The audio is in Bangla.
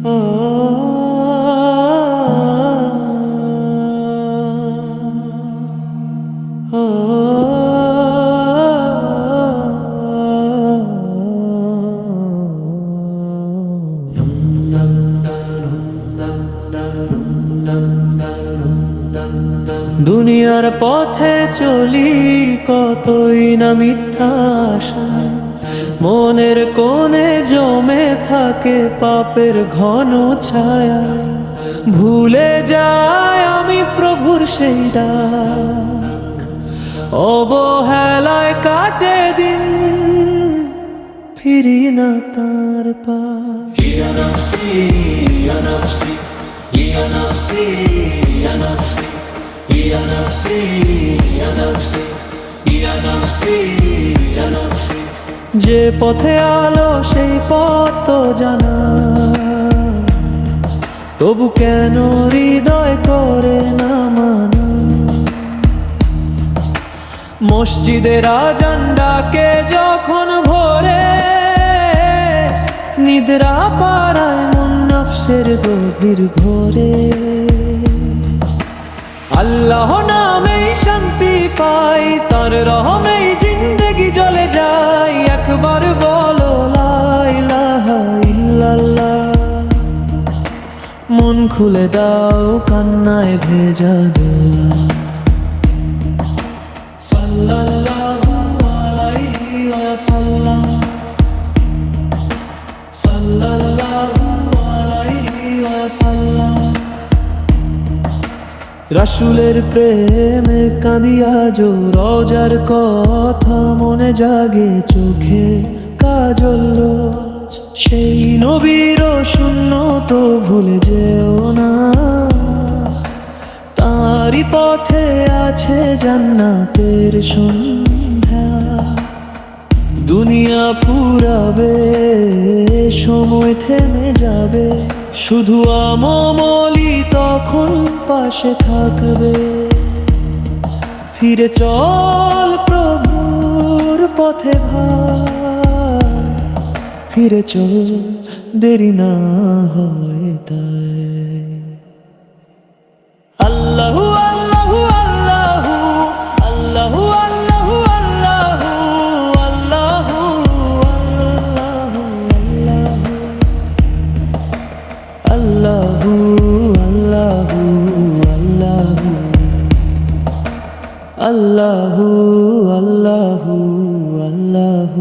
দুনিয়ার পথে চলি কতই না মিথ্যা আশায়। মনের কোণে জমে থাকে পাপের ঘন ছায়া ভুলে যায় আমি প্রভুর সেই ডাক অবহেলায় কাটে দিন ফিরি না তার পা يا نفسي يا نفسي يا نفسي يا نفسي يا نفسي يا نفسي যে পথে আলো, সেই পথ তো জানা। তবু কেন হৃদয় করে না মানা? মসজিদের আজান ডাকে যখন ভোরে, নিদ্রা পাড়ায় মন নফসের গভীর ঘোরে। আল্লাহ নামেই শান্তি পাই, তার রহমেই খুলে দাও, কান্নায় ভেজা রাসুলের প্রেমে কাঁদিয়া জো রজার কথা মনে জাগে চোখে কাজল রোজ। সেই নবীর শূন্য তো ভুলে যেও না। তারই পথে আছে জান্নাতের সন্ধ্যা। দুনিয়া ফুরাবে, সময় থেমে যাবে। শুধু আমলি তখন পাশে থাকবে। ফিরে চল প্রভুর পথে ভাই ফিরে চলো দেরি না হয় তাই আল্লাহ আল্লাহ আল্লাহ আল্লাহ আল্লাহ আল্লাহ আল্লাহ আল্লাহ আল্লাহ আল্লাহ আল্লাহ আল্লাহ আল্লাহ আল্লাহ